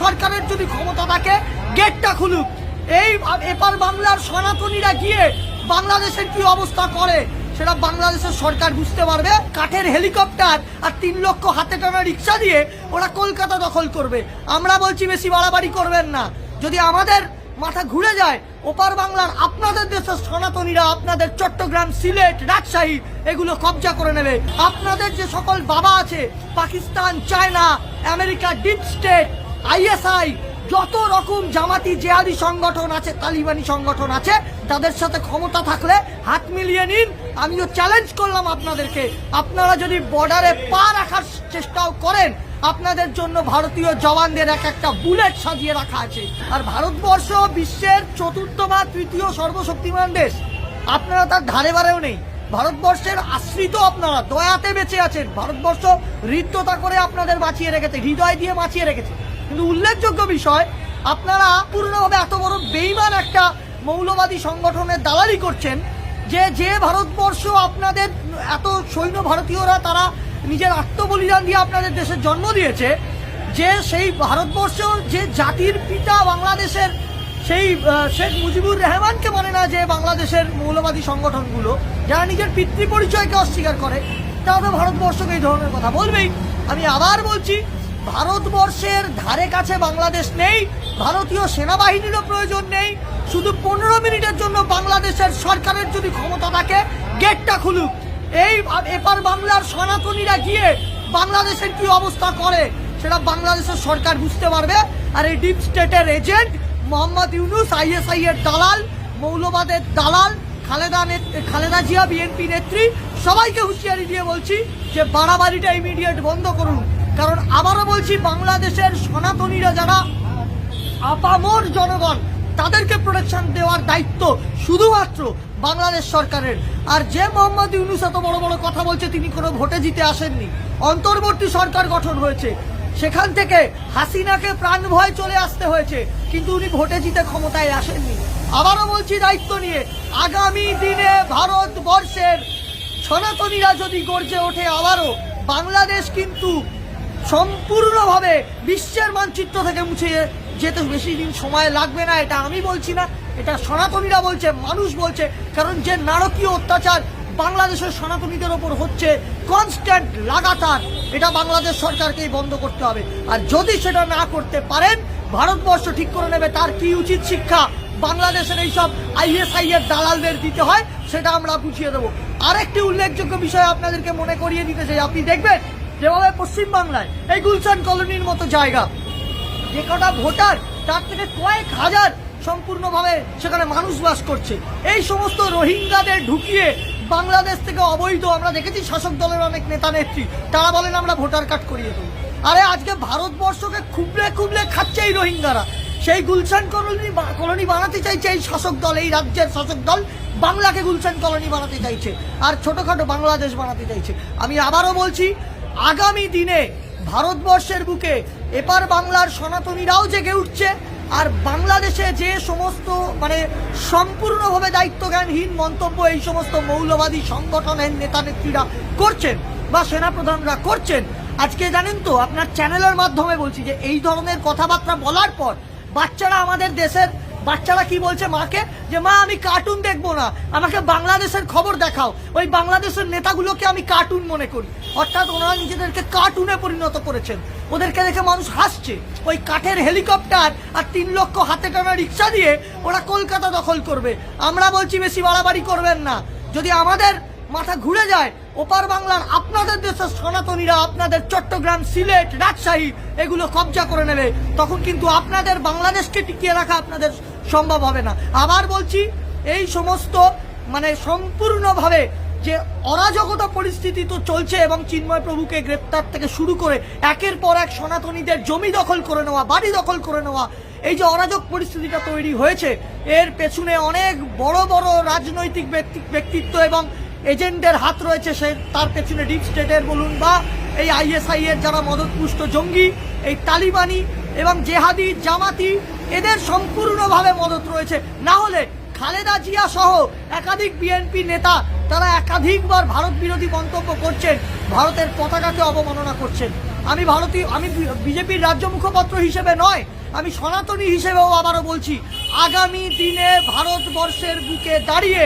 সরকারের যদি ক্ষমতা থাকে, গেটটা খুলুক। এই এপার বাংলার সনাতনীরা গিয়ে বাংলাদেশের কি অবস্থা করে, সেটা বাংলাদেশের সরকার বুঝতে পারবে। কাঠের হেলিকপ্টার আর তিন লক্ষ হাতে টানা রিক্সা দিয়ে ওরা কলকাতা দখল করবে। আমরা বলছি বেশি বাড়াবাড়ি করবেন না। যদি আমাদের মাথা ঘুরে যায়, ওপার বাংলার আপনাদের দেশের সনাতনীরা, আপনাদের চট্টগ্রাম, সিলেট, রাজশাহী, এগুলো কবজা করে নেবে। আপনাদের যে সকল বাবা আছে, Pakistan, China, America, deep state ISI, যত রকম জামাতি জেহাদি সংগঠন আছে, তালিবানি সংগঠন আছে, তাদের সাথে ক্ষমতা থাকলে হাত মিলিয়ে নিন। আমিও চ্যালেঞ্জ করলাম আপনাদেরকে। আপনারা যদি বর্ডারে পা রাখার চেষ্টাও করেন, আপনাদের জন্য ভারতীয় জওয়ানদের এক একটা বুলেট সাজিয়ে রাখা আছে। আর ভারতবর্ষ বিশ্বের চতুর্থ বা তৃতীয় সর্বশক্তিমান দেশ। আপনারা তার ধারে বারেও নেই। ভারতবর্ষের আশ্রিত আপনারা, দয়াতে বেঁচে আছেন। ভারতবর্ষ হৃদ্যতা করে আপনাদের বাঁচিয়ে রেখেছে, হৃদয় দিয়ে বাঁচিয়ে রেখেছে। কিন্তু উল্লেখযোগ্য বিষয়, আপনারা পূর্ণভাবে এত বড় বেইমান একটা মৌলবাদী সংগঠনের দালালি করছেন যে যে ভারতবর্ষ আপনাদের এত সৈন্য ভারতীয়রা তারা নিজের আত্মবলিদান দিয়ে আপনাদের দেশের জন্ম দিয়েছে, যে সেই ভারতবর্ষ, যে জাতির পিতা বাংলাদেশের সেই শেখ মুজিবুর রহমানকে মানে না যে বাংলাদেশের মৌলবাদী সংগঠনগুলো, যারা নিজের পিতৃ পরিচয়কে অস্বীকার করে, তারা তো ভারতবর্ষকে এই ধরনের কথা বলবেই। আমি আবার বলছি ভারতবর্ষের ধারে কাছে বাংলাদেশ নেই, ভারতীয় সেনাবাহিনীরও প্রয়োজন নেই, শুধু পনেরো মিনিটের জন্য বাংলাদেশের সরকারের যদি ক্ষমতা থাকে, গেটটা খুলুক। এই এপার বাংলার সনাতনীরা গিয়ে বাংলাদেশের কি অবস্থা করে, সেটা বাংলাদেশের সরকার বুঝতে পারবে। আর এই ডিপ স্টেটের এজেন্ট মোহাম্মদ ইউনুস, আইএসআই এর দালাল, মৌলবাদের দালাল, খালেদা খালেদা জিয়া, বিএনপি নেত্রী, সবাইকে হুঁশিয়ারি দিয়ে বলছি যে বাড়াবাড়িটা ইমিডিয়েট বন্ধ করুন। কারণ আবারও বলছি, বাংলাদেশের সনাতনীরা যারা আপামর জনগণ, তাদেরকে প্রোটেকশন দেওয়ার দায়িত্ব শুধুমাত্র বাংলাদেশ সরকারের। আর যে মোহাম্মদ ইউনুস এত বড় বড় কথা বলছে, তিনি কোনো ভোটে জিতে আসেননি। অন্তর্বর্তী সরকার গঠন হয়েছে। সেখান থেকে হাসিনাকে প্রাণ ভয় চলে আসতে হয়েছে, কিন্তু উনি ভোটে জিতে ক্ষমতায় আসেননি। আবারও বলছি, দায়িত্ব নিয়ে আগামী দিনে ভারতবর্ষের সনাতনীরা যদি গর্জে ওঠে, আবারও বাংলাদেশ কিন্তু সম্পূর্ণভাবে বিশ্বের মানচিত্র থেকে মুছে যেতে বেশি দিন সময় লাগবে না, এটা আমি বলছি না, এটা সনাতনীরা বলছে, মানুষ বলছে, কারণ যে নারকীয় অত্যাচার বাংলাদেশের সনাতনীদের ওপর হচ্ছে কনস্ট্যান্ট লাগাতার, এটা বাংলাদেশ সরকারকেই বন্ধ করতে হবে। আর যদি সেটা না করতে পারেন, ভারতবর্ষ ঠিক করে নেবে, তার কি উচিত শিক্ষা? বাংলাদেশের এইসব আইএসআই এর দালালদের দিতে হয়, সেটা আমরা বুঝিয়ে দেবো। আরেকটি উল্লেখযোগ্য বিষয় আপনাদেরকে মনে করিয়ে দিতে চাই, আপনি দেখবেন যেভাবে পশ্চিম বাংলায় এই গুলশান কলোনির মতো জায়গা, যে কটা ভোটার, তার থেকে কয়েক হাজার সম্পূর্ণভাবে সেখানে মানুষ বাস করছে। এই সমস্ত রোহিঙ্গাদের ঢুকিয়ে বাংলাদেশ থেকে অবৈধ, আমরা দেখেছি শাসক দলের অনেক নেতা নেত্রী, তারা বলেন আমরা ভোটার কার্ড করিয়ে দেবো। আরে আজকে ভারতবর্ষকে খুবলে খুবলে খাচ্ছে এই রোহিঙ্গারা। সেই গুলশান কলোনি কলোনি বানাতে চাইছে এই শাসক দল, এই রাজ্যের শাসক দল বাংলাকে গুলশান কলোনি বানাতে চাইছে। আর ছোটোখাটো বাংলাদেশ বানাতে চাইছে। আমি আবারও বলছি আগামী দিনে ভারতবর্ষের বুকে এপার বাংলার সনাতনীরাও জেগে উঠছে আর বাংলাদেশে যে সমস্ত মানে সম্পূর্ণভাবে দায়িত্বজ্ঞানহীন মন্তব্য এই সমস্ত মৌলবাদী সংগঠনের নেতা নেত্রীরা করছেন বা সেনাপ্রধানরা করছেন, আজকে জানেন তো, আপনার চ্যানেলের মাধ্যমে বলছি যে এই ধরনের কথাবার্তা বলার পর বাচ্চারা আমাদের দেশের বাচ্চারা কি বলছে মাকে? যে, মা, আমি কার্টুন দেখব না। আমাকে বাংলাদেশের খবর দেখাও। ওই বাংলাদেশের নেতাগুলোকে আমি কার্টুন মনে করি। অর্থাৎ ওনারা নিজেদেরকে কার্টুনে পরিণত করেছেন। ওদেরকে দেখে মানুষ হাসছে। ওই কাঠের হেলিকপ্টার আর তিন লক্ষ হাতে টানা রিক্সা দিয়ে ওরা কলকাতা দখল করবে। আমরা বলছি, বেশি বাড়াবাড়ি করবেন না। যদি আমাদের মাথা ঘুরে যায়, ওপার বাংলার আপনাদের দেশের সনাতনীরা আপনাদের চট্টগ্রাম, সিলেট, রাজশাহী এগুলো কবজা করে নেবে। তখন কিন্তু আপনাদের বাংলাদেশকে টিকিয়ে রাখা আপনাদের সম্ভব হবে না। আবার বলছি, এই সমস্ত মানে সম্পূর্ণভাবে যে অরাজকতা পরিস্থিতি তো চলছে এবং চিন্ময় প্রভুকে গ্রেপ্তার থেকে শুরু করে একের পর এক সনাতনীদের জমি দখল করে নেওয়া, বাড়ি দখল করে নেওয়া, এই যে অরাজক পরিস্থিতিটা তৈরি হয়েছে, এর পেছনে অনেক বড় বড় রাজনৈতিক ব্যক্তি- ব্যক্তিত্ব এবং এজেন্টের হাত রয়েছে সে তার পেছনে ডিপ স্টেটের বলুন বা এই আইএসআই এর যারা মদতপুষ্ট জঙ্গি এই তালিবানি এবং জেহাদি জামাতি এদের সম্পূর্ণভাবে মদত রয়েছে। না হলে খালেদা জিয়া সহ একাধিক বিএনপি নেতা তারা একাধিকবার ভারত বিরোধী মন্তব্য করছেন, ভারতের পতাকাকে অবমাননা করছেন। আমি ভারতীয়, আমি বিজেপির রাজ্য মুখপাত্র হিসেবে নয়, আমি সনাতনী হিসেবেও আবারও বলছি, আগামী দিনে ভারতবর্ষের বুকে দাঁড়িয়ে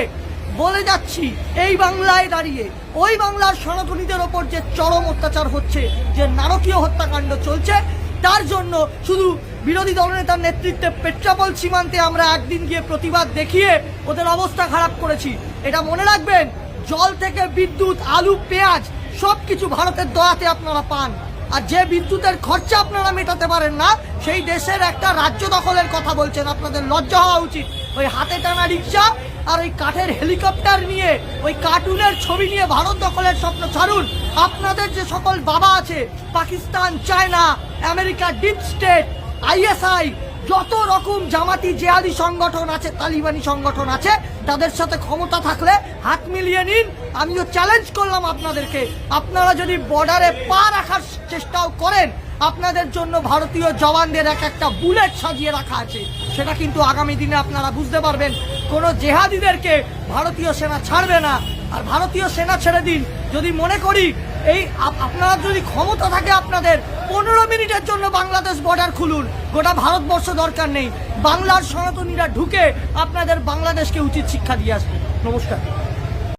বলে যাচ্ছি, এই বাংলায় দাঁড়িয়ে, ওই বাংলার সনাতনীদের ওপর যে চরম অত্যাচার হচ্ছে, যে নারকীয় হত্যাকাণ্ড চলছে, তার জন্য শুধু বিরোধী দলনেতার নেতৃত্বে পেট্রাপল সীমান্তে আমরা একদিন গিয়ে প্রতিবাদ দেখিয়ে ওদের অবস্থা খারাপ করেছি। এটা মনে রাখবেন, জল থেকে বিদ্যুৎ, আলু, পেঁয়াজ সব কিছু ভারতের দয়াতে আপনারা পান। আর যে বিদ্যুতের খরচা আপনারা মেটাতে পারেন না, সেই দেশের একটা রাজ্য দখলের কথা বলছেন। আপনাদের লজ্জা হওয়া উচিত। ওই হাতে টানা রিক্সা আর ওই কাঠের হেলিকপ্টার নিয়ে, ওই কার্টুনের ছবি নিয়ে ভারত দখলের স্বপ্ন ছাড়ুন। আপনাদের যে সকল বাবা আছে, Pakistan, China, America, deep state, ISI, যত রকম জামাতি জেহাদি সংগঠন আছে, তালিবানি সংগঠন আছে, তাদের সাথে ক্ষমতা থাকলে হাত মিলিয়ে নিন। আমিও চ্যালেঞ্জ করলাম আপনাদেরকে। আপনারা যদি বর্ডারে পা রাখার চেষ্টাও করেন আপনাদের জন্য ভারতীয় জওয়ানদের এক একটা বুলেট সাজিয়ে রাখা আছে। সেটা কিন্তু আগামী দিনে আপনারা বুঝতে পারবেন। কোনো জেহাদিদেরকে ভারতীয় সেনা ছাড়বে না। আর ভারতীয় সেনা ছেড়ে দিন। যদি মনে করি, এই আপ- আপনারা যদি ক্ষমতা থাকে আপনাদের, পনেরো মিনিটের জন্য বাংলাদেশ বর্ডার খুলুন। গোটা ভারতবর্ষ দরকার নেই। বাংলার সনাতনীরা ঢুকে আপনাদের বাংলাদেশকে উচিত শিক্ষা দিয়ে আসবে। নমস্কার।